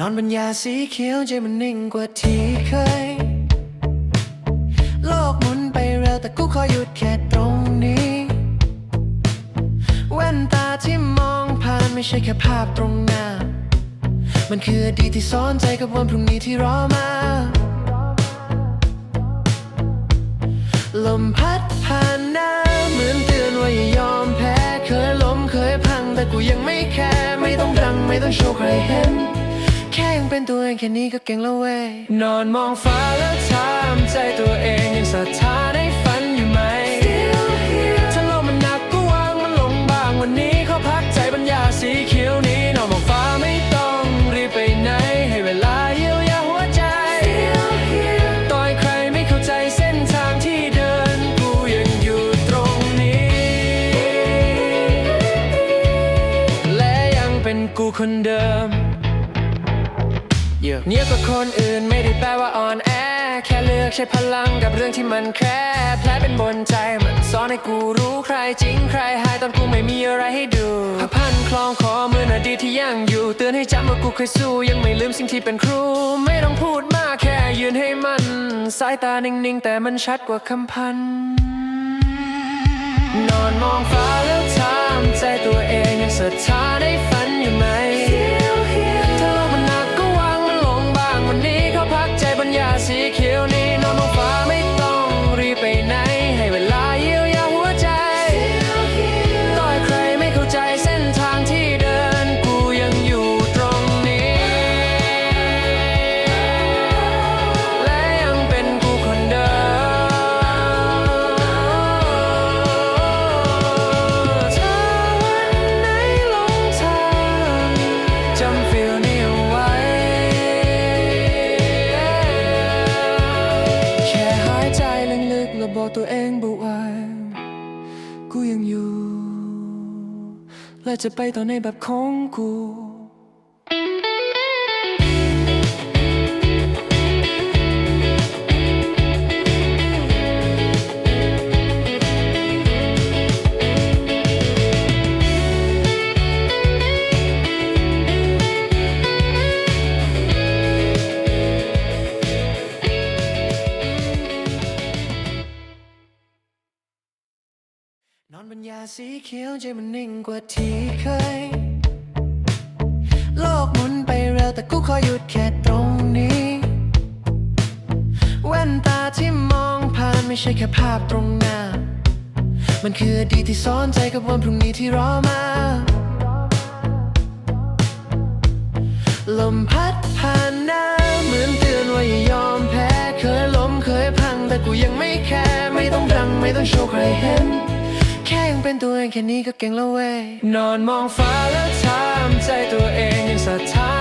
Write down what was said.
นอนบนยาสีเขียวใจมันนิ่งกว่าที่เคย โลกหมุนไปเร็วแต่กูขอหยุดแค่ตรงนี้ แว่นตาที่มองผ่านไม่ใช่แค่ภาพตรงหน้า มันคืออดีตที่ซ้อนใจกับวันพรุ่งนี้ที่รอมา ลมพัดผ่านหน้าเหมือนเตือนว่าอย่ายอมแพ้ เคยล้มเคยพังแต่กูยังไม่แคร์ไม่ต้องดังไม่ต้องโชว์ใครเห็น แค่ยังเป็นตัวเองแค่นี้ก็เก่งแล้วเว้ย นอนมองฟ้าแล้วถามใจตัวเองยังศรัทธาในฝันอยู่ไหม ถ้าลกมันหนักก็วางมันลงบ้างวันนี้เขาพักใจบรรยาสีเขียวนี้นอนมองฟ้าไม่ต้องรีบไปไหนให้เวลาเยียวยาหัวใจต่อยใครไม่เข้าใจเส้นทางที่เดินกูยังอยู่ตรงนี้ และยังเป็นกูคนเดิม เนียบกับคนอื่นไม่ได้แปลว่าอ่อนแอ แค่เลือกใช้พลังกับเรื่องที่มันแคร์แผลเป็นบนใจมันสอนให้กูรู้ใครจริงใครหายตอนกูไม่มีอะไรให้ดูผ้าพันคลองคอเมือนอดีตที่ยังอยู่ เตือนให้จำว่ากูเคยสู้ ยังไม่ลืมสิ่งที่เป็นครู ไม่ต้องพูดมากแค่ยืนให้มัน สายตานิ่งๆ แต่มันชัดกว่าคำพัน นอนมองฟ้าแล้วถามใจตัวเองยังศรัทธา เองบอกว่ากูยังอยู่ และจะไปต่อในแบบของกู นอนบนยาสีเขียวใจมันนิ่งกว่าที่เคย โลกหมุนไปเร็วแต่กูขอหยุดแค่ตรงนี้ แว่นตาที่มองผ่านไม่ใช่แค่ภาพตรงหน้า มันคืออดีตที่ซ้อนใจกับวันพรุ่งนี้ที่รอมา ลมพัดผ่านหน้าเหมือนเตือนว่าอย่ายอมแพ้ เคยล้มเคยพังแต่กูยังไม่แคร์ไม่ต้องดังไม่ต้องโชว์ใครเห็น เป็นตัวเองแค่นี้ก็เก่งแล้วเว้ยนอนมองฟ้าแล้วถามใจตัวเองยังศรัทธา